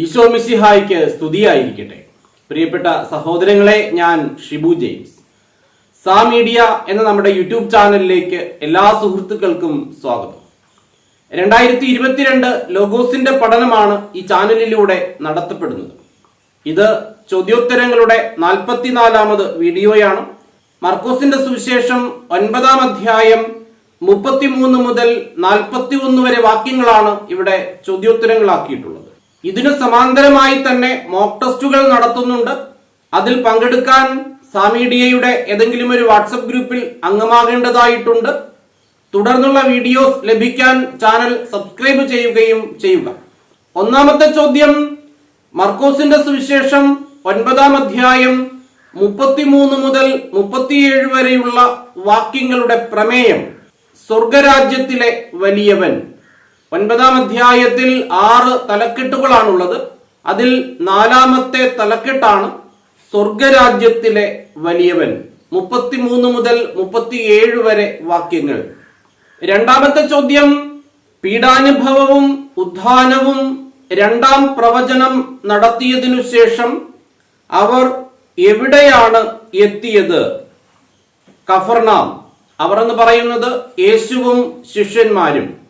ഈശോ മിശിഹായ്ക്ക് സ്തുതിയായിരിക്കട്ടെ. പ്രിയപ്പെട്ട സഹോദരങ്ങളെ ഞാൻ ഷിബു ജെയിംസ്. സാ മീഡിയ എന്ന നമ്മുടെ യൂട്യൂബ് ചാനലിലേക്ക് എല്ലാ സുഹൃത്തുക്കൾക്കും സ്വാഗതം. രണ്ടായിരത്തി ഇരുപത്തിരണ്ട് ലോഗോസിന്റെ പഠനമാണ് ഈ ചാനലിലൂടെ നടത്തപ്പെടുന്നത്. ഇത് ചോദ്യോത്തരങ്ങളുടെ നാൽപ്പത്തിനാലാമത് വീഡിയോയാണ്. മർക്കോസിന്റെ സുവിശേഷം ഒൻപതാം അധ്യായം മുപ്പത്തിമൂന്ന് മുതൽ നാൽപ്പത്തി ഒന്ന് വരെ വാക്യങ്ങളാണ് ഇവിടെ ചോദ്യോത്തരങ്ങളാക്കിയിട്ടുള്ളത്. ഇതിനു സമാന്തരമായി തന്നെ മോക്ക് ടെസ്റ്റുകൾ നടത്തുന്നുണ്ട്. അതിൽ പങ്കെടുക്കാൻ സാമീഡിയയുടെ ഏതെങ്കിലും ഒരു വാട്സപ്പ് ഗ്രൂപ്പിൽ അംഗമാകേണ്ടതായിട്ടുണ്ട്. തുടർന്നുള്ള വീഡിയോസ് ലഭിക്കാൻ ചാനൽ സബ്സ്ക്രൈബ് ചെയ്യുകയും ചെയ്യുക. ഒന്നാമത്തെ ചോദ്യം മർക്കോസിന്റെ സുവിശേഷം ഒൻപതാം അധ്യായം മുപ്പത്തിമൂന്ന് മുതൽ മുപ്പത്തിയേഴ് വരെയുള്ള വാക്യങ്ങളുടെ പ്രമേയം സ്വർഗരാജ്യത്തിലെ വലിയവൻ. ഒൻപതാം അധ്യായത്തിൽ ആറ് തലക്കെട്ടുകളാണുള്ളത്. അതിൽ നാലാമത്തെ തലക്കെട്ടാണ് സ്വർഗരാജ്യത്തിലെ വലിയവൻ. മുപ്പത്തിമൂന്ന് മുതൽ മുപ്പത്തിയേഴ് വരെ വാക്യങ്ങൾ. രണ്ടാമത്തെ ചോദ്യം പീഡാനുഭവവും ഉദ്ധാനവും രണ്ടാം പ്രവചനം നടത്തിയതിനു ശേഷം അവർ എവിടെയാണ് എത്തിയത്? കഫർനാം. അവർ എന്ന് പറയുന്നത് യേശുവും ശിഷ്യന്മാരും.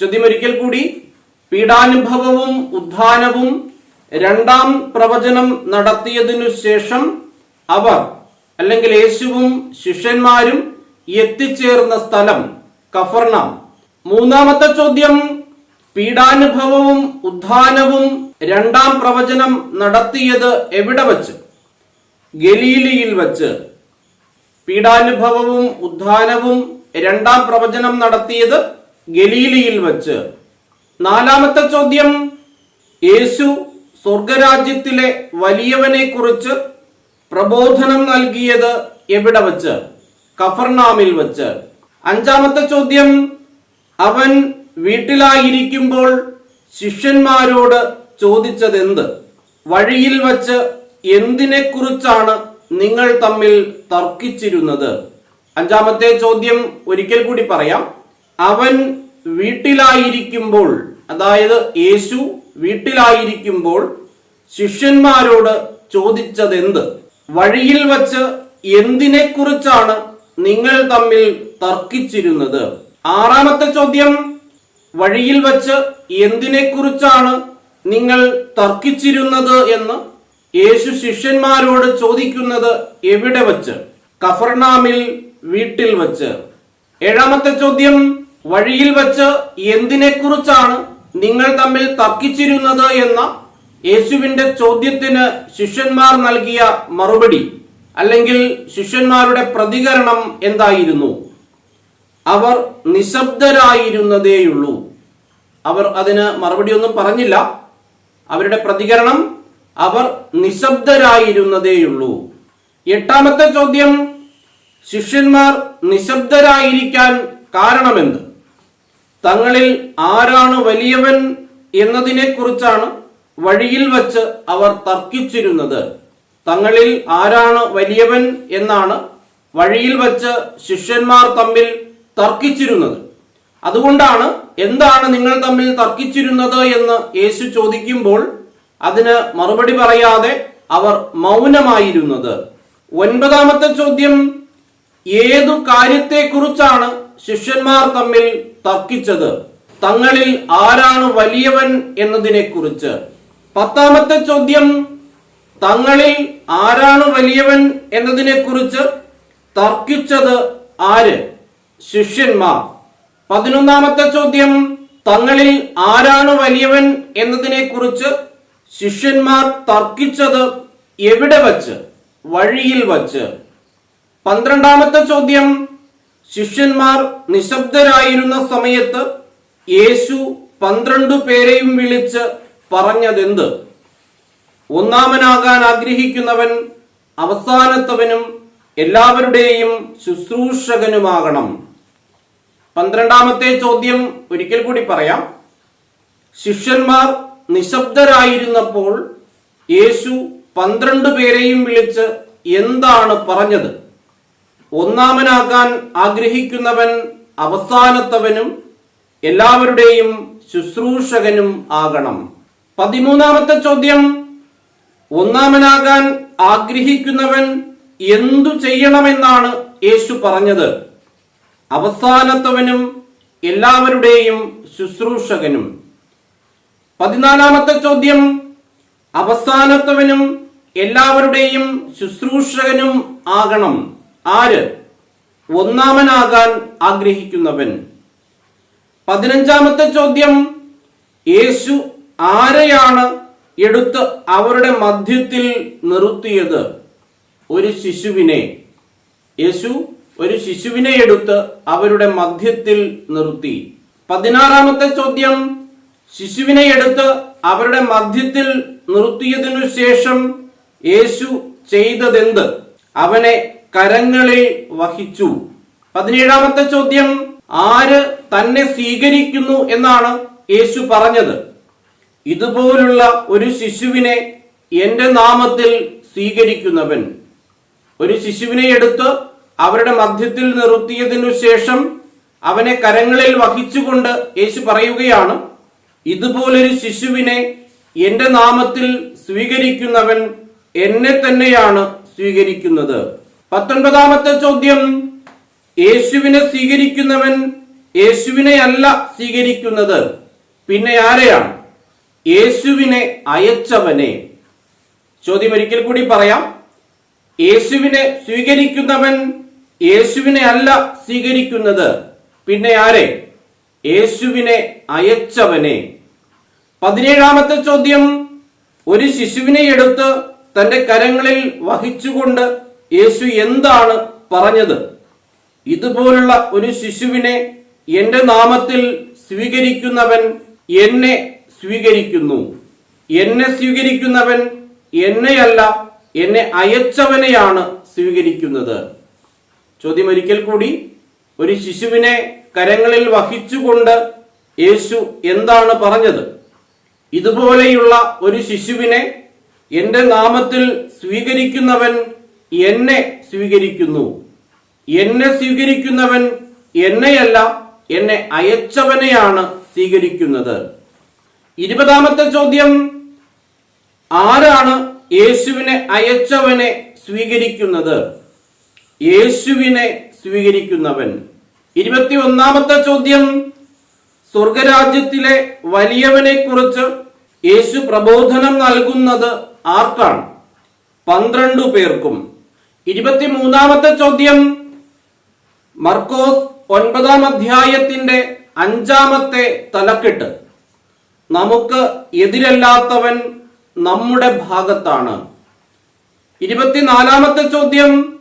ചോദ്യമൊരിക്കൽ കൂടി പീഡാനുഭവവും ഉദ്ധാനവും രണ്ടാം പ്രവചനം നടത്തിയതിനു ശേഷം അവർ അല്ലെങ്കിൽ യേശുവും ശിഷ്യന്മാരും എത്തിച്ചേർന്ന സ്ഥലം കഫർണ. മൂന്നാമത്തെ ചോദ്യം പീഡാനുഭവവും ഉദ്ധാനവും രണ്ടാം പ്രവചനം നടത്തിയത് എവിടെ വച്ച്? ഗലീലിയിൽ വച്ച്. പീഡാനുഭവവും ഉദ്ധാനവും രണ്ടാം പ്രവചനം നടത്തിയത് ഗലീലിയിൽ വച്ച്. നാലാമത്തെ ചോദ്യം യേശു സ്വർഗരാജ്യത്തിലെ വലിയവനെ കുറിച്ച് പ്രബോധനം നൽകിയത് എവിടെ വച്ച്? കഫർനാമിൽ വച്ച്. അഞ്ചാമത്തെ ചോദ്യം അവൻ വീട്ടിലായിരിക്കുമ്പോൾ ശിഷ്യന്മാരോട് ചോദിച്ചതെന്ത്? വഴിയിൽ വച്ച് എന്തിനെ കുറിച്ചാണ് നിങ്ങൾ തമ്മിൽ തർക്കിച്ചിരുന്നത്? അഞ്ചാമത്തെ ചോദ്യം ഒരിക്കൽ കൂടി പറയാം. അവൻ വീട്ടിലായിരിക്കുമ്പോൾ അതായത് യേശു വീട്ടിലായിരിക്കുമ്പോൾ ശിഷ്യന്മാരോട് ചോദിച്ചതെന്ത്? വഴിയിൽ വച്ച് എന്തിനെക്കുറിച്ചാണ് നിങ്ങൾ തമ്മിൽ തർക്കിച്ചിരുന്നത്? ആറാമത്തെ ചോദ്യം വഴിയിൽ വച്ച് എന്തിനെക്കുറിച്ചാണ് നിങ്ങൾ തർക്കിച്ചിരുന്നത് എന്ന് യേശു ശിഷ്യന്മാരോട് ചോദിക്കുന്നത് എവിടെ വച്ച്? കഫർണാമിൽ വീട്ടിൽ വച്ച്. ഏഴാമത്തെ ചോദ്യം വഴിയിൽ വച്ച് എന്തിനെക്കുറിച്ചാണ് നിങ്ങൾ തമ്മിൽ തർക്കിച്ചിരുന്നത് എന്ന യേശുവിന്റെ ചോദ്യത്തിന് ശിഷ്യന്മാർ നൽകിയ മറുപടി അല്ലെങ്കിൽ ശിഷ്യന്മാരുടെ പ്രതികരണം എന്തായിരുന്നു? അവർ നിശബ്ദരായിരുന്നതേയുള്ളൂ. അവർ അതിന് മറുപടി ഒന്നും പറഞ്ഞില്ല. അവരുടെ പ്രതികരണം അവർ നിശബ്ദരായിരുന്നതേയുള്ളൂ. എട്ടാമത്തെ ചോദ്യം ശിഷ്യന്മാർ നിശബ്ദരായിരിക്കാൻ കാരണമെന്ത്? തങ്ങളിൽ ആരാണ് വലിയവൻ എന്നതിനെ കുറിച്ചാണ് വഴിയിൽ വച്ച് അവർ തർക്കിച്ചിരുന്നത്. തങ്ങളിൽ ആരാണ് വലിയവൻ എന്നാണ് വഴിയിൽ വച്ച് ശിഷ്യന്മാർ തമ്മിൽ തർക്കിച്ചിരുന്നത്. അതുകൊണ്ടാണ് എന്താണ് നിങ്ങൾ തമ്മിൽ തർക്കിച്ചിരുന്നത് എന്ന് യേശു ചോദിക്കുമ്പോൾ അതിന് മറുപടി പറയാതെ അവർ മൗനമായിരുന്നത്. ഒൻപതാമത്തെ ചോദ്യം ഏതു കാര്യത്തെക്കുറിച്ചാണ് ശിഷ്യന്മാർ തമ്മിൽ തർക്കിച്ചത്. തങ്ങളിൽ ആരാണ് വലിയവൻ എന്നതിനെ കുറിച്ച് പത്താമത്തെ ചോദ്യം തങ്ങളിൽ ആരാണ് വലിയവൻ എന്നതിനെ കുറിച്ച് തർക്കിച്ചത് ആര്? ശിഷ്യന്മാർ. പതിനൊന്നാമത്തെ ചോദ്യം തങ്ങളിൽ ആരാണ് വലിയവൻ എന്നതിനെ കുറിച്ച് ശിഷ്യന്മാർ തർക്കിച്ചത് എവിടെ വച്ച്? വഴിയിൽ വച്ച്. പന്ത്രണ്ടാമത്തെ ചോദ്യം ശിഷ്യന്മാർ നിശബ്ദരായിരുന്ന സമയത്ത് യേശു പന്ത്രണ്ട് പേരെയും വിളിച്ച് പറഞ്ഞതെന്ത്? ഒന്നാമനാകാൻ ആഗ്രഹിക്കുന്നവൻ അവസാനത്തവനും എല്ലാവരുടെയും ശുശ്രൂഷകനുമാകണം. പന്ത്രണ്ടാമത്തെ ചോദ്യം ഒരിക്കൽ കൂടി പറയാം. ശിഷ്യന്മാർ നിശബ്ദരായിരുന്നപ്പോൾ യേശു പന്ത്രണ്ട് പേരെയും വിളിച്ച് എന്താണ് പറഞ്ഞത്? ഒന്നാമനാകാൻ ആഗ്രഹിക്കുന്നവൻ അവസാനത്തവനും എല്ലാവരുടെയും ശുശ്രൂഷകനും ആകണം. പതിമൂന്നാമത്തെ ചോദ്യം ഒന്നാമനാകാൻ ആഗ്രഹിക്കുന്നവൻ എന്തു ചെയ്യണമെന്നാണ് യേശു പറഞ്ഞത്? അവസാനത്തവനും എല്ലാവരുടെയും ശുശ്രൂഷകനും. പതിനാലാമത്തെ ചോദ്യം അവസാനത്തവനും എല്ലാവരുടെയും ശുശ്രൂഷകനും ആകണം. ആര്? ഒന്നാമനാകാൻ ആഗ്രഹിക്കുന്നവൻ. പതിനഞ്ചാമത്തെ ചോദ്യം യേശു ആരെയാണ് എടുത്ത് അവരുടെ മധ്യത്തിൽ നിർത്തിയത്? ഒരു ശിശുവിനെ. യേശു ഒരു ശിശുവിനെ എടുത്ത് അവരുടെ മധ്യത്തിൽ നിർത്തി. പതിനാറാമത്തെ ചോദ്യം ശിശുവിനെ എടുത്ത് അവരുടെ മധ്യത്തിൽ നിർത്തിയതിനു ശേഷം യേശു ചെയ്തതെന്ത്? അവനെ കരങ്ങളിൽ വഹിച്ചു. പതിനേഴാമത്തെ ചോദ്യം ആര് തന്നെ സ്വീകരിക്കുന്നു എന്നാണ് യേശു പറഞ്ഞത്. ഇതുപോലുള്ള ഒരു ശിശുവിനെ എന്റെ നാമത്തിൽ സ്വീകരിക്കുന്നവൻ. ഒരു ശിശുവിനെ എടുത്ത് അവരുടെ മധ്യത്തിൽ നിർത്തിയതിനു ശേഷം അവനെ കരങ്ങളിൽ വഹിച്ചുകൊണ്ട് യേശു പറയുകയാണ് ഇതുപോലൊരു ശിശുവിനെ എന്റെ നാമത്തിൽ സ്വീകരിക്കുന്നവൻ എന്നെ തന്നെയാണ് സ്വീകരിക്കുന്നത്. പത്തൊൻപതാമത്തെ ചോദ്യം. യേശുവിനെ സ്വീകരിക്കുന്നവൻ യേശുവിനെ അല്ല സ്വീകരിക്കുന്നത്. പിന്നെ ആരെയാണ്? യേശുവിനെ അയച്ചവനെ. ചോദ്യം ഒരിക്കൽ കൂടി പറയാം. യേശുവിനെ സ്വീകരിക്കുന്നവൻ യേശുവിനെ അല്ല സ്വീകരിക്കുന്നത്. പിന്നെ ആരെ? യേശുവിനെ അയച്ചവനെ. പതിനേഴാമത്തെ ചോദ്യം. ഒരു ശിശുവിനെ എടുത്ത് തന്റെ കരങ്ങളിൽ വഹിച്ചുകൊണ്ട് യേശു എന്താണ് പറഞ്ഞത്? ഇതുപോലുള്ള ഒരു ശിശുവിനെ എന്റെ നാമത്തിൽ സ്വീകരിക്കുന്നവൻ എന്നെ സ്വീകരിക്കുന്നു. എന്നെ സ്വീകരിക്കുന്നവൻ എന്നെയല്ല എന്നെ അയച്ചവനെയാണ് സ്വീകരിക്കുന്നത്. ചോദ്യം ഒരിക്കൽ കൂടി ഒരു ശിശുവിനെ കരങ്ങളിൽ വഹിച്ചുകൊണ്ട് യേശു എന്താണ് പറഞ്ഞത്? ഇതുപോലെയുള്ള ഒരു ശിശുവിനെ എന്റെ നാമത്തിൽ സ്വീകരിക്കുന്നവൻ എന്നെ സ്വീകരിക്കുന്നു. എന്നെ സ്വീകരിക്കുന്നവൻ എന്നെയല്ല എന്നെ അയച്ചവനെയാണ് സ്വീകരിക്കുന്നത്. ഇരുപതാമത്തെ ചോദ്യം. ആരാണ് യേശുവിനെ അയച്ചവനെ സ്വീകരിക്കുന്നത്? യേശുവിനെ സ്വീകരിക്കുന്നവൻ. ഇരുപത്തി ഒന്നാമത്തെ ചോദ്യം. സ്വർഗരാജ്യത്തിലെ വലിയവനെ കുറിച്ച് യേശു പ്രബോധനം നൽകുന്നത് ആർക്കാണ്? പന്ത്രണ്ടു പേർക്കും. ഇരുപത്തിമൂന്നാമത്തെ ചോദ്യം. മർക്കോസ് ഒൻപതാം അധ്യായത്തിന്റെ അഞ്ചാമത്തെ തലക്കെട്ട്. നമുക്ക് എതിരല്ലാത്തവൻ നമ്മുടെ ഭാഗത്താണ്. ഇരുപത്തിനാലാമത്തെ ചോദ്യം.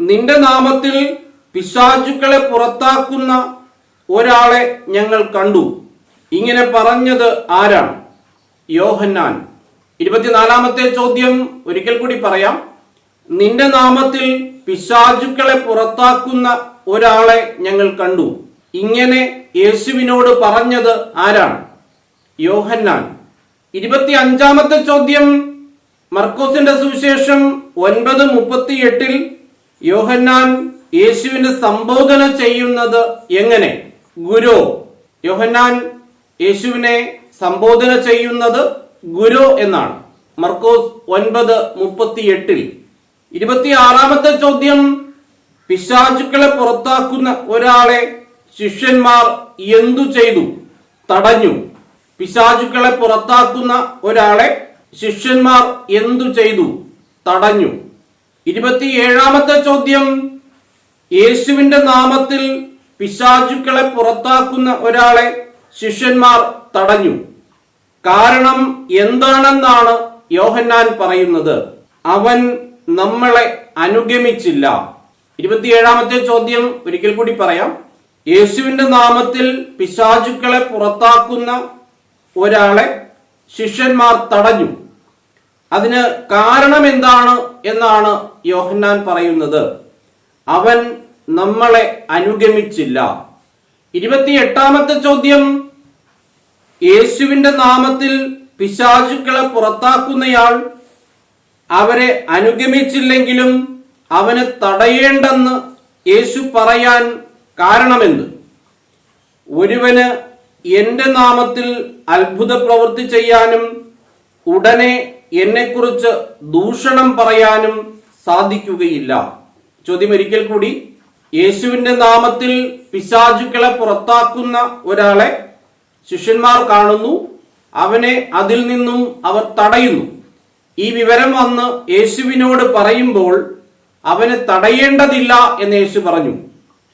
നിന്റെ നാമത്തിൽ പിശാചുക്കളെ പുറത്താക്കുന്ന ഒരാളെ ഞങ്ങൾ കണ്ടു. ഇങ്ങനെ പറഞ്ഞത് ആരാണ്? യോഹന്നാൻ. ഇരുപത്തിനാലാമത്തെ ചോദ്യം. ഒരിക്കൽ കൂടി പറയാം. നിന്റെ നാമത്തിൽ പിശാചുക്കളെ പുറത്താക്കുന്ന ഒരാളെ ഞങ്ങൾ കണ്ടു. ഇങ്ങനെ യേശുവിനോട് പറഞ്ഞത് ആരാണ്? യോഹന്നാൻ. ഇരുപത്തി അഞ്ചാമത്തെ ചോദ്യം. മർക്കോസിന്റെ സുവിശേഷം ഒൻപത് മുപ്പത്തി എട്ടിൽ യോഹന്നാൻ യേശുവിനെ സംബോധന ചെയ്യുന്നത് എങ്ങനെ? ഗുരു. യോഹന്നാൻ യേശുവിനെ സംബോധന ചെയ്യുന്നത് ഗുരു എന്നാണ്. മർക്കോസ് ഒൻപത് മുപ്പത്തി എട്ടിൽ ഇരുപത്തിയാറാമത്തെ ചോദ്യം. പിശാചുക്കളെ പുറത്താക്കുന്ന ഒരാളെ ശിഷ്യന്മാർ എന്തു ചെയ്തു? തടഞ്ഞു. പിശാചുക്കളെ പുറത്താക്കുന്ന ഒരാളെ ശിഷ്യന്മാർ എന്തു ചെയ്തു? തടഞ്ഞു. ഇരുപത്തിയേഴാമത്തെ ചോദ്യം. യേശുവിന്റെ നാമത്തിൽ പിശാചുക്കളെ പുറത്താക്കുന്ന ഒരാളെ ശിഷ്യന്മാർ തടഞ്ഞു. കാരണം എന്താണെന്നാണ് യോഹന്നാൻ പറയുന്നത്. അവൻ നമ്മളെ അനുഗമിച്ചില്ല. ഇരുപത്തിയേഴാമത്തെ ചോദ്യം ഒരിക്കൽ കൂടി പറയാം. യേശുവിന്റെ നാമത്തിൽ പിശാചുക്കളെ പുറത്താക്കുന്ന ഒരാളെ ശിഷ്യന്മാർ തടഞ്ഞു. അതിന് കാരണം എന്താണ് എന്നാണ് യോഹന്നാൻ പറയുന്നത്. അവൻ നമ്മളെ അനുഗമിച്ചില്ല. ഇരുപത്തിയെട്ടാമത്തെ ചോദ്യം. യേശുവിന്റെ നാമത്തിൽ പിശാചുക്കളെ പുറത്താക്കുന്നയാൾ അവരെ അനുഗമിച്ചില്ലെങ്കിലും അവന് തടയേണ്ടെന്ന് യേശു പറയാൻ കാരണമെന്ത്? ഒരുവന് എന്റെ നാമത്തിൽ അത്ഭുത പ്രവൃത്തി ചെയ്യാനും ഉടനെ എന്നെക്കുറിച്ച് ദൂഷണം പറയാനും സാധിക്കുകയില്ല. ചോദ്യം ഒരിക്കൽ കൂടി. യേശുവിന്റെ നാമത്തിൽ പിശാചുക്കളെ പുറത്താക്കുന്ന ഒരാളെ ശിഷ്യന്മാർ കാണുന്നു. അവനെ അതിൽ നിന്നും അവർ തടയുന്നു. ഈ വിവരം വന്ന് യേശുവിനോട് പറയുമ്പോൾ അവനെ തടയേണ്ടതില്ല എന്ന് യേശു പറഞ്ഞു.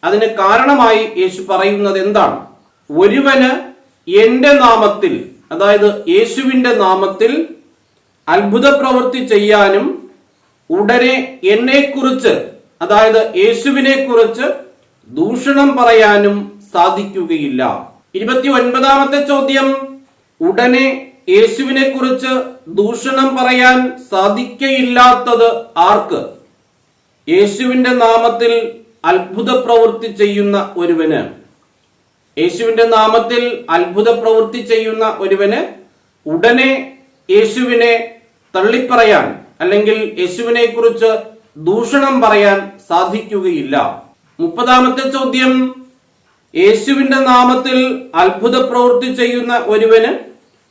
അതിന് കാരണമായി യേശു പറയുന്നത് എന്താണ്? ഒരുവന് എന്റെ നാമത്തിൽ അതായത് യേശുവിന്റെ നാമത്തിൽ അത്ഭുത പ്രവൃത്തി ചെയ്യാനും ഉടനെ എന്നെക്കുറിച്ച് അതായത് യേശുവിനെ കുറിച്ച് ദൂഷണം പറയാനും സാധിക്കുകയില്ല. ഇരുപത്തി ഒൻപതാമത്തെ ചോദ്യം ഉടനെ യേശുവിനെ കുറിച്ച് ദൂഷണം പറയാൻ സാധിക്കയില്ലാത്തത് ആർക്ക്? യേശുവിന്റെ നാമത്തിൽ അത്ഭുത പ്രവൃത്തി ചെയ്യുന്ന ഒരുവന്. യേശുവിന്റെ നാമത്തിൽ അത്ഭുത പ്രവൃത്തി ചെയ്യുന്ന ഒരുവന് ഉടനെ യേശുവിനെ തള്ളിപ്പറയാൻ അല്ലെങ്കിൽ യേശുവിനെ കുറിച്ച് ദൂഷണം പറയാൻ സാധിക്കുകയില്ല. മുപ്പതാമത്തെ ചോദ്യം യേശുവിന്റെ നാമത്തിൽ അത്ഭുത പ്രവൃത്തി ചെയ്യുന്ന ഒരുവന്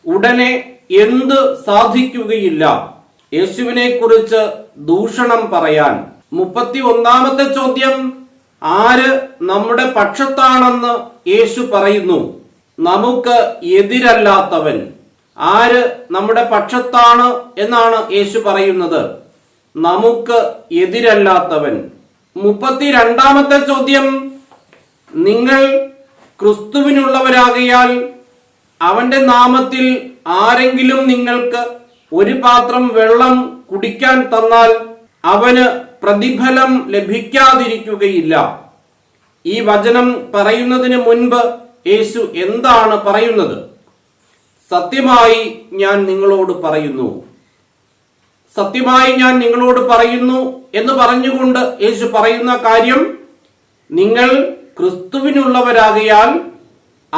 ഉടനെ എന്ത് സാധിക്കുകയില്ല? യേശുവിനെ കുറിച്ച് ദൂഷണം പറയാൻ. മുപ്പത്തി ഒന്നാമത്തെ ചോദ്യം ആര് നമ്മുടെ പക്ഷത്താണെന്ന് യേശു പറയുന്നു. നമുക്ക് എതിരല്ലാത്തവൻ. ആര് നമ്മുടെ പക്ഷത്താണ് എന്നാണ് യേശു പറയുന്നത്. നമുക്ക് എതിരല്ലാത്തവൻ. മുപ്പത്തിരണ്ടാമത്തെ ചോദ്യം നിങ്ങൾ ക്രിസ്തുവിനുള്ളവരാകയാൽ അവന്റെ നാമത്തിൽ ആരെങ്കിലും നിങ്ങൾക്ക് ഒരു പാത്രം വെള്ളം കുടിക്കാൻ തന്നാൽ അവന് പ്രതിഫലം ലഭിക്കാതിരിക്കുകയില്ല. ഈ വചനം പറയുന്നതിന് മുൻപ് യേശു എന്താണ് പറയുന്നത്? സത്യമായി ഞാൻ നിങ്ങളോട് പറയുന്നു. സത്യമായി ഞാൻ നിങ്ങളോട് പറയുന്നു എന്ന് പറഞ്ഞുകൊണ്ട് യേശു പറയുന്ന കാര്യം നിങ്ങൾ ക്രിസ്തുവിനുള്ളവരാകയാൽ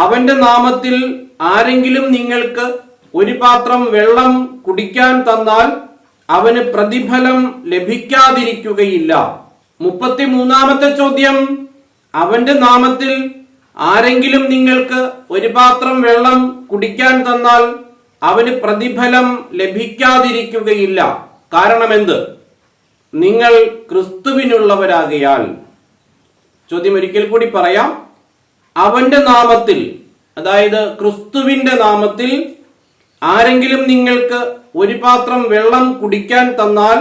അവന്റെ നാമത്തിൽ ആരെങ്കിലും നിങ്ങൾക്ക് ഒരു പാത്രം വെള്ളം കുടിക്കാൻ തന്നാൽ അവന് പ്രതിഫലം ലഭിക്കാതിരിക്കുകയില്ല. മുപ്പത്തിമൂന്നാമത്തെ ചോദ്യം അവന്റെ നാമത്തിൽ ആരെങ്കിലും നിങ്ങൾക്ക് ഒരു പാത്രം വെള്ളം കുടിക്കാൻ തന്നാൽ അവന് പ്രതിഫലം ലഭിക്കാതിരിക്കുകയില്ല. കാരണമെന്ത്? നിങ്ങൾ ക്രിസ്തുവിനുള്ളവരാകയാൽ. ചോദ്യം ഒരിക്കൽ കൂടി പറയാം. അവന്റെ നാമത്തിൽ അതായത് ക്രിസ്തുവിന്റെ നാമത്തിൽ ആരെങ്കിലും നിങ്ങൾക്ക് ഒരു പാത്രം വെള്ളം കുടിക്കാൻ തന്നാൽ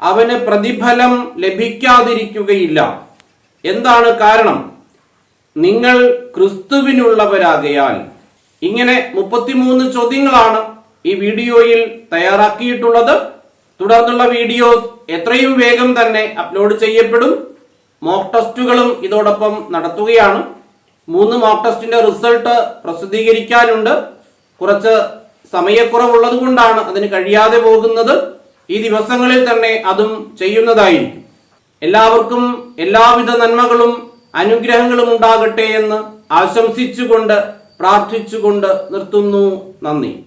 അവന് പ്രതിഫലം ലഭിക്കാതിരിക്കുകയില്ല. എന്താണ് കാരണം? നിങ്ങൾ ക്രിസ്തുവിനുള്ളവരാകയാൽ. ഇങ്ങനെ മുപ്പത്തിമൂന്ന് ചോദ്യങ്ങളാണ് ഈ വീഡിയോയിൽ തയ്യാറാക്കിയിട്ടുള്ളത്. തുടർന്നുള്ള വീഡിയോ എത്രയും വേഗം തന്നെ അപ്ലോഡ് ചെയ്യപ്പെടും. മോക്ക് ടെസ്റ്റുകളും ഇതോടൊപ്പം നടത്തുകയാണ്. മൂന്ന് മോക്ക് ടെസ്റ്റിന്റെ റിസൾട്ട് പ്രസിദ്ധീകരിക്കാനുണ്ട്. കുറച്ച് സമയക്കുറവുള്ളത് കൊണ്ടാണ് അതിന് കഴിയാതെ പോകുന്നത്. ഈ ദിവസങ്ങളിൽ തന്നെ അതും ചെയ്യുന്നതായിരിക്കും. എല്ലാവർക്കും എല്ലാവിധ നന്മകളും അനുഗ്രഹങ്ങളും ഉണ്ടാകട്ടെ എന്ന് ആശംസിച്ചുകൊണ്ട് പ്രാർത്ഥിച്ചുകൊണ്ട് നിർത്തുന്നു. നന്ദി.